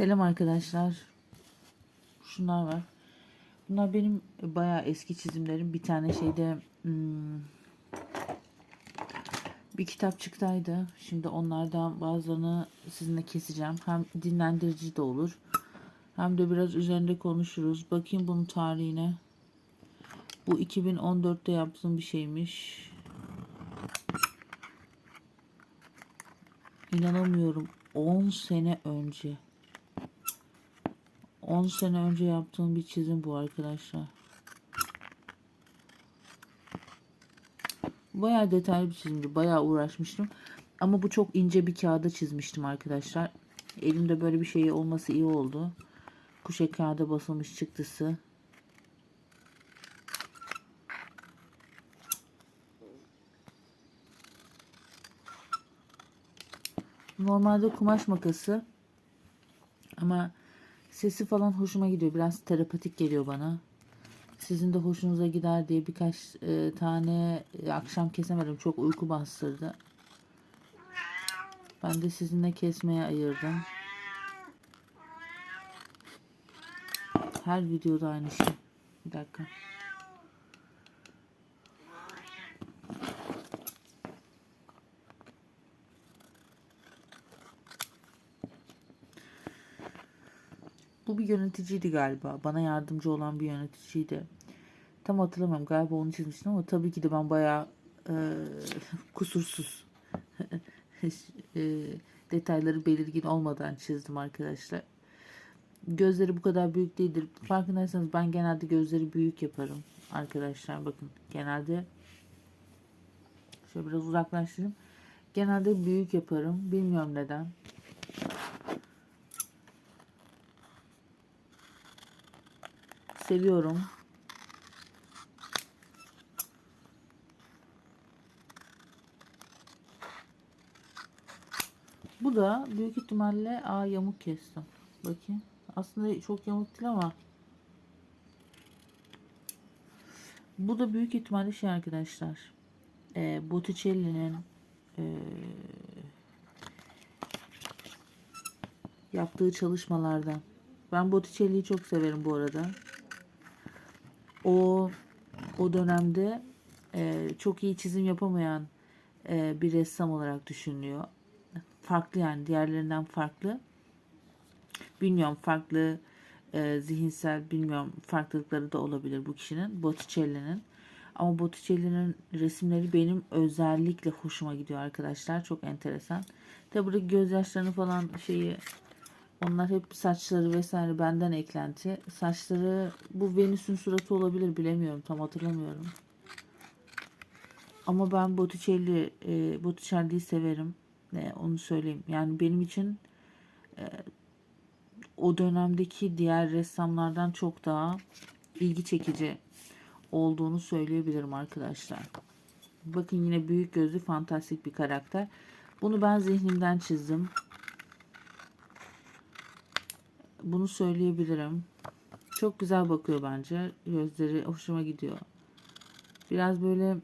Selam arkadaşlar. Şunlar var. Bunlar benim bayağı eski çizimlerim. Bir tane şeyde hmm, bir kitapçıktaydı. Şimdi onlardan bazılarını sizinle keseceğim. Hem dinlendirici de olur. Hem de biraz üzerinde konuşuruz. Bakayım bunun tarihine. Bu 2014'te yaptığım bir şeymiş. İnanamıyorum. 10 sene önce. 10 sene önce yaptığım bir çizim bu arkadaşlar. Bayağı detaylı bir çizimdi. Bayağı uğraşmıştım. Ama bu çok ince bir kağıda çizmiştim arkadaşlar. Elimde böyle bir şey olması iyi oldu. Kuşe kağıda basılmış çıktısı. Normalde kumaş makası ama sesi falan hoşuma gidiyor. Biraz terapatik geliyor bana. Sizin de hoşunuza gider diye birkaç e, tane e, akşam kesemedim. Çok uyku bastırdı. Ben de sizinle kesmeye ayırdım. Her videoda aynı şey. Bir dakika. Bu bir yöneticiydi galiba. Bana yardımcı olan bir yöneticiydi. Tam hatırlamıyorum. Galiba onu çizmiştim ama tabii ki de ben bayağı e, kusursuz e, detayları belirgin olmadan çizdim arkadaşlar. Gözleri bu kadar büyük değildir. Farkındaysanız ben genelde gözleri büyük yaparım arkadaşlar. Bakın genelde şöyle biraz uzaklaştırayım. Genelde büyük yaparım. Bilmiyorum neden. Seviyorum. Bu da büyük ihtimalle a yamuk kestim. Bakayım. Aslında çok yamuk değil ama bu da büyük ihtimalle şey arkadaşlar. E, Botticelli'nin e, yaptığı çalışmalardan. Ben Botticelli'yi çok severim bu arada. O o dönemde e, çok iyi çizim yapamayan e, bir ressam olarak düşünülüyor. Farklı yani diğerlerinden farklı. Bilmiyorum farklı e, zihinsel bilmiyorum farklılıkları da olabilir bu kişinin. Botticelli'nin. Ama Botticelli'nin resimleri benim özellikle hoşuma gidiyor arkadaşlar. Çok enteresan. Tabi burada gözyaşlarını falan şeyi onlar hep saçları vesaire benden eklenti. Saçları bu Venüs'ün suratı olabilir bilemiyorum tam hatırlamıyorum. Ama ben Botticelli, e, Botticelli'yi severim. E, onu söyleyeyim. Yani benim için e, o dönemdeki diğer ressamlardan çok daha ilgi çekici olduğunu söyleyebilirim arkadaşlar. Bakın yine büyük gözlü fantastik bir karakter. Bunu ben zihnimden çizdim. Bunu söyleyebilirim. Çok güzel bakıyor bence. Gözleri hoşuma gidiyor. Biraz böyle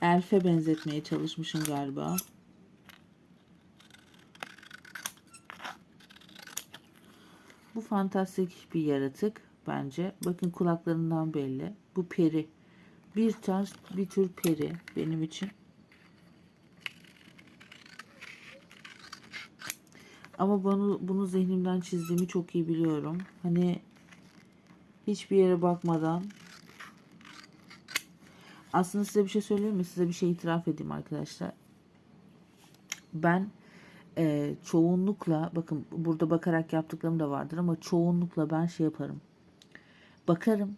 elfe benzetmeye çalışmışım galiba. Bu fantastik bir yaratık bence. Bakın kulaklarından belli. Bu peri. Bir tarz bir tür peri benim için. Ama bunu, bunu zihnimden çizdiğimi çok iyi biliyorum. Hani hiçbir yere bakmadan aslında size bir şey söyleyeyim mi? Size bir şey itiraf edeyim arkadaşlar. Ben e, çoğunlukla bakın burada bakarak yaptıklarım da vardır ama çoğunlukla ben şey yaparım. Bakarım.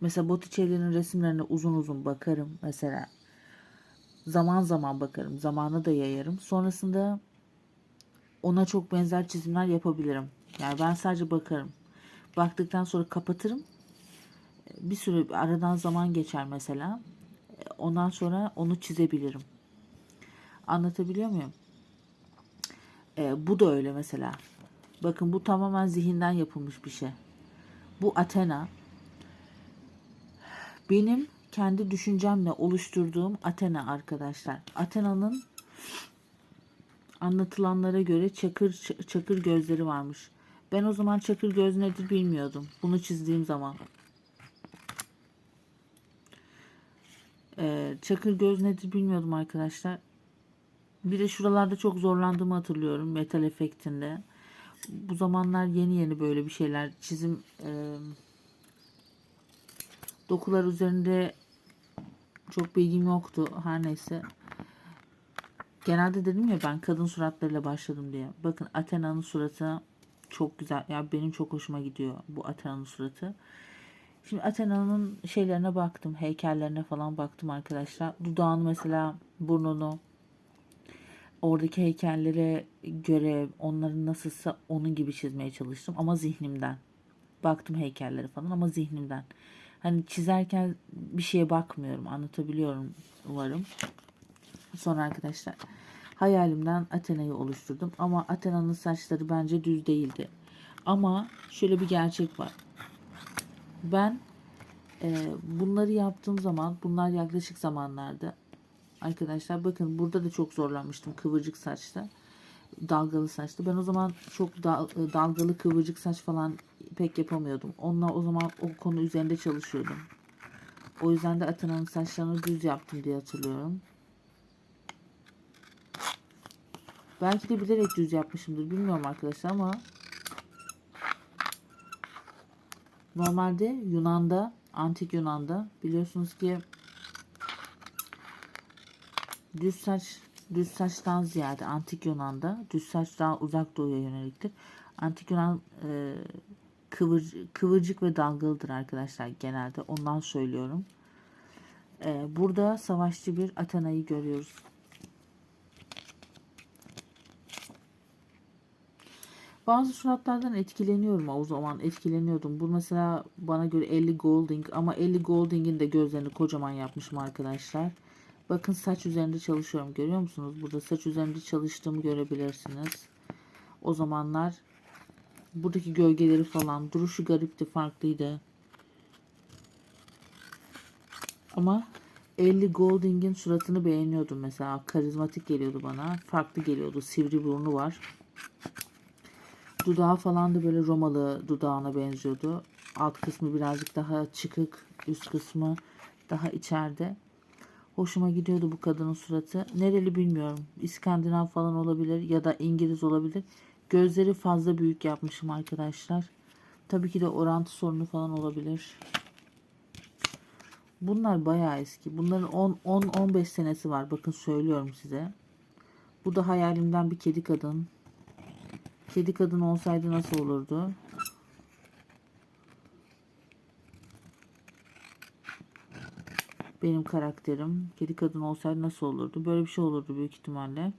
Mesela Botticelli'nin resimlerine uzun uzun bakarım mesela. Zaman zaman bakarım. Zamanı da yayarım. Sonrasında ona çok benzer çizimler yapabilirim. Yani ben sadece bakarım. Baktıktan sonra kapatırım. Bir süre aradan zaman geçer mesela. Ondan sonra onu çizebilirim. Anlatabiliyor muyum? Ee, bu da öyle mesela. Bakın bu tamamen zihinden yapılmış bir şey. Bu Athena. Benim kendi düşüncemle oluşturduğum Athena arkadaşlar. Athena'nın anlatılanlara göre çakır çakır gözleri varmış. Ben o zaman çakır göz nedir bilmiyordum. Bunu çizdiğim zaman. Ee, çakır göz nedir bilmiyordum arkadaşlar. Bir de şuralarda çok zorlandığımı hatırlıyorum metal efektinde. Bu zamanlar yeni yeni böyle bir şeyler çizim e, dokular üzerinde çok bilgim yoktu. Her neyse. Genelde dedim ya ben kadın suratlarıyla başladım diye. Bakın Athena'nın suratı çok güzel. Ya benim çok hoşuma gidiyor bu Athena'nın suratı. Şimdi Athena'nın şeylerine baktım. Heykellerine falan baktım arkadaşlar. Dudağını mesela burnunu oradaki heykellere göre onların nasılsa onun gibi çizmeye çalıştım ama zihnimden. Baktım heykellere falan ama zihnimden. Hani çizerken bir şeye bakmıyorum. Anlatabiliyorum umarım. Sonra arkadaşlar hayalimden Athena'yı oluşturdum. Ama Athena'nın saçları bence düz değildi. Ama şöyle bir gerçek var. Ben e, bunları yaptığım zaman bunlar yaklaşık zamanlarda arkadaşlar bakın burada da çok zorlanmıştım kıvırcık saçta dalgalı saçta. Ben o zaman çok dal- dalgalı kıvırcık saç falan pek yapamıyordum. Onunla o zaman o konu üzerinde çalışıyordum. O yüzden de Athena'nın saçlarını düz yaptım diye hatırlıyorum. Belki de bilerek düz yapmışımdır. Bilmiyorum arkadaşlar ama normalde Yunan'da, antik Yunan'da biliyorsunuz ki düz saç düz saçtan ziyade antik Yunan'da düz saç daha uzak doğuya yöneliktir. Antik Yunan e, kıvır, kıvırcık ve dalgalıdır arkadaşlar genelde. Ondan söylüyorum. E, burada savaşçı bir Athena'yı görüyoruz. Bazı suratlardan etkileniyorum o zaman etkileniyordum. Bu mesela bana göre Ellie Goulding ama Ellie Goulding'in de gözlerini kocaman yapmışım arkadaşlar. Bakın saç üzerinde çalışıyorum. Görüyor musunuz? Burada saç üzerinde çalıştığımı görebilirsiniz. O zamanlar buradaki gölgeleri falan duruşu garipti, farklıydı. Ama Ellie Goulding'in suratını beğeniyordum mesela. Karizmatik geliyordu bana. Farklı geliyordu. Sivri burnu var. Dudağı falan da böyle Romalı dudağına benziyordu. Alt kısmı birazcık daha çıkık, üst kısmı daha içeride. Hoşuma gidiyordu bu kadının suratı. Nereli bilmiyorum. İskandinav falan olabilir ya da İngiliz olabilir. Gözleri fazla büyük yapmışım arkadaşlar. Tabii ki de orantı sorunu falan olabilir. Bunlar bayağı eski. Bunların 10-15 senesi var. Bakın söylüyorum size. Bu da hayalimden bir kedi kadın. Kedi kadın olsaydı nasıl olurdu? Benim karakterim. Kedi kadın olsaydı nasıl olurdu? Böyle bir şey olurdu büyük ihtimalle.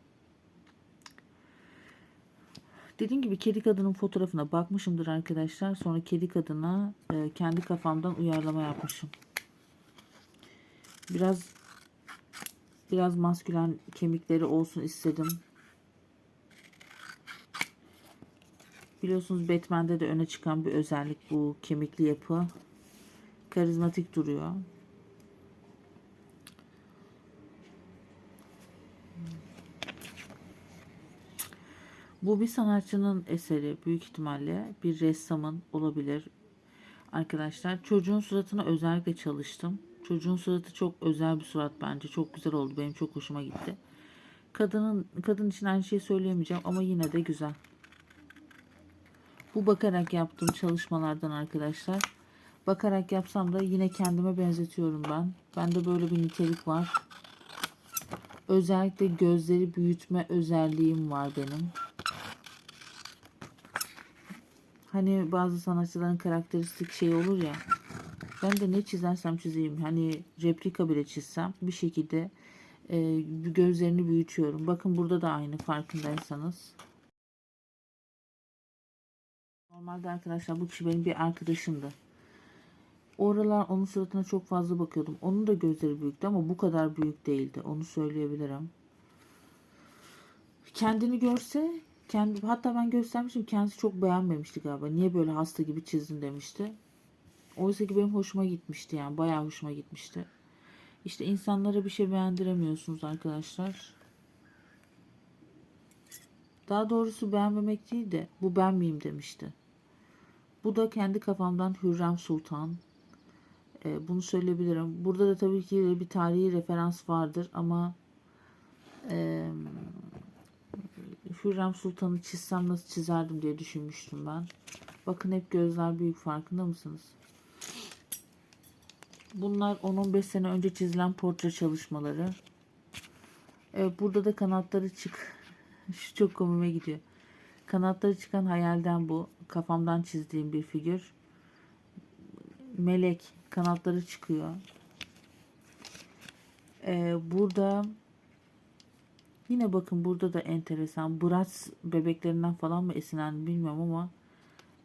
Dediğim gibi kedi kadının fotoğrafına bakmışımdır arkadaşlar. Sonra kedi kadına e, kendi kafamdan uyarlama yapmışım. Biraz biraz maskülen kemikleri olsun istedim. Biliyorsunuz Batman'de de öne çıkan bir özellik bu kemikli yapı. Karizmatik duruyor. Bu bir sanatçının eseri büyük ihtimalle bir ressamın olabilir. Arkadaşlar çocuğun suratına özellikle çalıştım. Çocuğun suratı çok özel bir surat bence. Çok güzel oldu. Benim çok hoşuma gitti. Kadının kadın için aynı şeyi söyleyemeyeceğim ama yine de güzel. Bu bakarak yaptığım çalışmalardan arkadaşlar. Bakarak yapsam da yine kendime benzetiyorum ben. Bende böyle bir nitelik var. Özellikle gözleri büyütme özelliğim var benim. Hani bazı sanatçıların karakteristik şey olur ya. Ben de ne çizersem çizeyim. Hani replika bile çizsem bir şekilde e, gözlerini büyütüyorum. Bakın burada da aynı farkındaysanız. Normalde arkadaşlar bu kişi benim bir arkadaşımdı. Oralar onun suratına çok fazla bakıyordum. Onun da gözleri büyüktü ama bu kadar büyük değildi. Onu söyleyebilirim. Kendini görse kendi hatta ben göstermiştim kendisi çok beğenmemişti galiba. Niye böyle hasta gibi çizdin demişti. Oysa ki benim hoşuma gitmişti yani. Bayağı hoşuma gitmişti. İşte insanlara bir şey beğendiremiyorsunuz arkadaşlar. Daha doğrusu beğenmemek değil de bu ben miyim demişti. Bu da kendi kafamdan Hürrem Sultan. Ee, bunu söyleyebilirim. Burada da tabii ki bir tarihi referans vardır ama e, Hürrem Sultan'ı çizsem nasıl çizerdim diye düşünmüştüm ben. Bakın hep gözler büyük farkında mısınız? Bunlar 10-15 sene önce çizilen portre çalışmaları. Evet, burada da kanatları çık. Şu çok komime gidiyor. Kanatları çıkan hayalden bu. Kafamdan çizdiğim bir figür. Melek kanatları çıkıyor. Ee, burada yine bakın burada da enteresan. Bratz bebeklerinden falan mı esinlendim bilmiyorum ama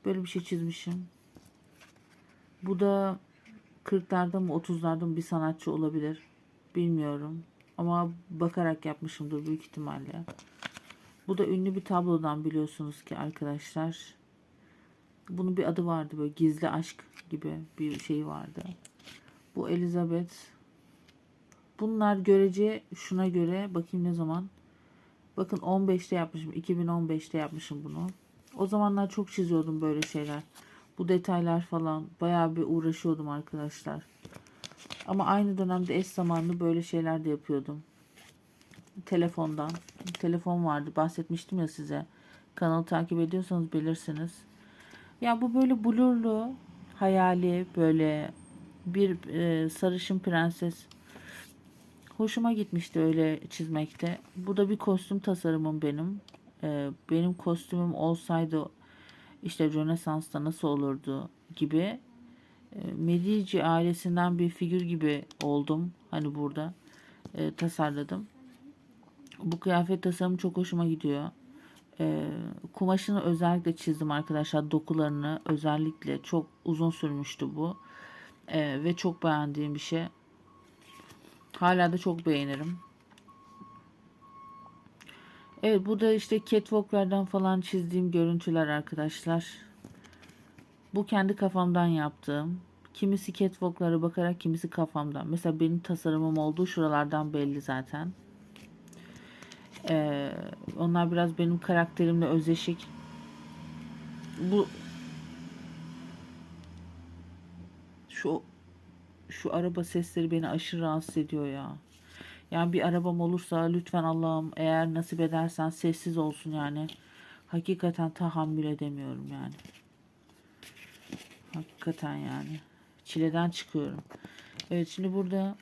böyle bir şey çizmişim. Bu da 40'larda mı 30'larda mı bir sanatçı olabilir. Bilmiyorum. Ama bakarak yapmışımdır büyük ihtimalle. Bu da ünlü bir tablodan biliyorsunuz ki arkadaşlar. Bunun bir adı vardı böyle gizli aşk gibi bir şey vardı. Bu Elizabeth. Bunlar görece şuna göre bakayım ne zaman. Bakın 15'te yapmışım. 2015'te yapmışım bunu. O zamanlar çok çiziyordum böyle şeyler. Bu detaylar falan bayağı bir uğraşıyordum arkadaşlar. Ama aynı dönemde eş zamanlı böyle şeyler de yapıyordum. Telefondan. Telefon vardı. Bahsetmiştim ya size. Kanalı takip ediyorsanız bilirsiniz. Ya bu böyle blurlu, hayali böyle bir e, sarışın prenses. Hoşuma gitmişti öyle çizmekte. Bu da bir kostüm tasarımım benim. E, benim kostümüm olsaydı işte Rönesans'ta nasıl olurdu gibi e, Medici ailesinden bir figür gibi oldum. Hani burada e, tasarladım. Bu kıyafet tasarımı çok hoşuma gidiyor. E, kumaşını özellikle çizdim arkadaşlar. Dokularını özellikle çok uzun sürmüştü bu. E, ve çok beğendiğim bir şey. Hala da çok beğenirim. Evet burada işte catwalklardan falan çizdiğim görüntüler arkadaşlar. Bu kendi kafamdan yaptığım. Kimisi catwalklara bakarak kimisi kafamdan. Mesela benim tasarımım olduğu şuralardan belli zaten. Ee, onlar biraz benim karakterimle özdeşik. Bu şu şu araba sesleri beni aşırı rahatsız ediyor ya. Yani bir arabam olursa lütfen Allah'ım eğer nasip edersen sessiz olsun yani. Hakikaten tahammül edemiyorum yani. Hakikaten yani. Çileden çıkıyorum. Evet şimdi burada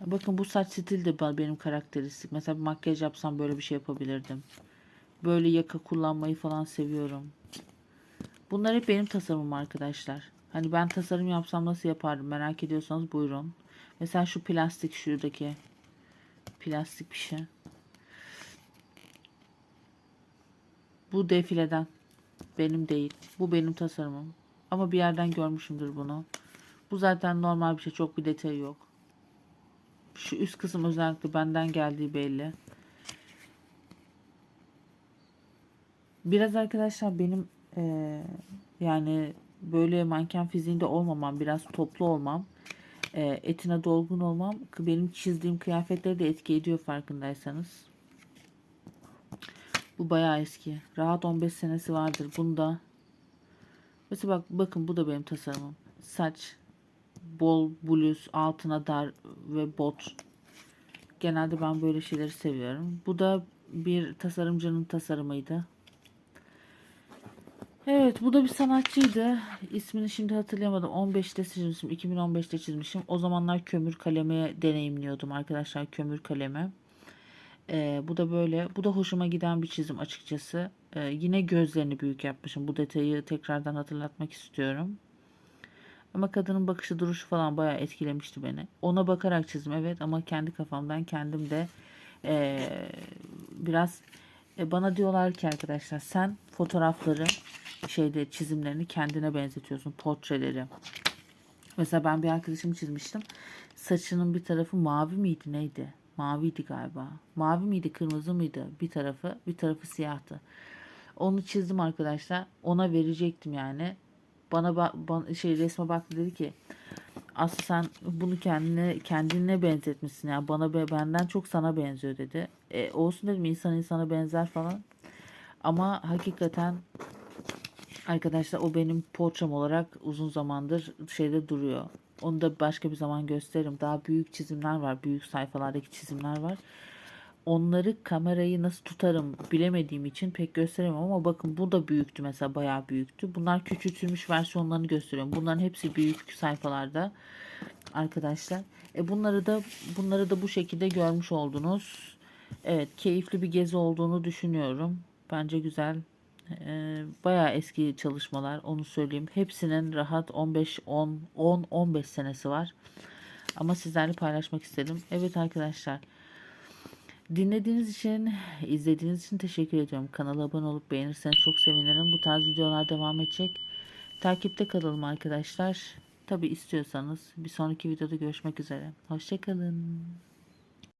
bakın bu saç stil de benim karakteristik. Mesela bir makyaj yapsam böyle bir şey yapabilirdim. Böyle yaka kullanmayı falan seviyorum. Bunlar hep benim tasarımım arkadaşlar. Hani ben tasarım yapsam nasıl yapardım merak ediyorsanız buyurun. Mesela şu plastik şuradaki plastik bir şey. Bu defileden. Benim değil. Bu benim tasarımım. Ama bir yerden görmüşümdür bunu. Bu zaten normal bir şey. Çok bir detayı yok. Şu üst kısım özellikle benden geldiği belli. Biraz arkadaşlar benim e, yani böyle manken fiziğinde olmamam, biraz toplu olmam, e, etine dolgun olmam benim çizdiğim kıyafetleri de etki ediyor farkındaysanız. Bu bayağı eski. Rahat 15 senesi vardır. Bunda Mesela bak bakın bu da benim tasarımım. Saç, bol bluz, altına dar ve bot. Genelde ben böyle şeyleri seviyorum. Bu da bir tasarımcının tasarımıydı. Evet bu da bir sanatçıydı. İsmini şimdi hatırlayamadım. 15'te çizmişim. 2015'te çizmişim. O zamanlar kömür kalemi deneyimliyordum arkadaşlar. Kömür kalemi. Ee, bu da böyle. Bu da hoşuma giden bir çizim açıkçası. Ee, yine gözlerini büyük yapmışım. Bu detayı tekrardan hatırlatmak istiyorum. Ama kadının bakışı duruşu falan bayağı etkilemişti beni. Ona bakarak çizdim evet ama kendi kafamdan kendim de ee, biraz e, bana diyorlar ki arkadaşlar sen fotoğrafları şeyde çizimlerini kendine benzetiyorsun portreleri. Mesela ben bir arkadaşımı çizmiştim. Saçının bir tarafı mavi miydi neydi? Maviydi galiba. Mavi miydi kırmızı mıydı? Bir tarafı bir tarafı siyahtı. Onu çizdim arkadaşlar. Ona verecektim yani. Bana, bana şey resme baktı dedi ki Aslı sen bunu kendine kendine benzetmişsin ya. Bana benden çok sana benziyor dedi. E, olsun dedim insan insana benzer falan. Ama hakikaten arkadaşlar o benim portram olarak uzun zamandır şeyde duruyor. Onu da başka bir zaman gösteririm. Daha büyük çizimler var. Büyük sayfalardaki çizimler var. Onları kamerayı nasıl tutarım bilemediğim için pek gösteremem ama bakın bu da büyüktü mesela bayağı büyüktü. Bunlar küçültülmüş versiyonlarını gösteriyorum. Bunların hepsi büyük sayfalarda arkadaşlar. E bunları da bunları da bu şekilde görmüş oldunuz. Evet, keyifli bir gezi olduğunu düşünüyorum. Bence güzel. Ee, bayağı eski çalışmalar onu söyleyeyim. Hepsinin rahat 15 10 10 15 senesi var. Ama sizlerle paylaşmak istedim. Evet arkadaşlar. Dinlediğiniz için, izlediğiniz için teşekkür ediyorum. Kanala abone olup beğenirseniz çok sevinirim. Bu tarz videolar devam edecek. Takipte kalalım arkadaşlar. Tabi istiyorsanız bir sonraki videoda görüşmek üzere. Hoşçakalın.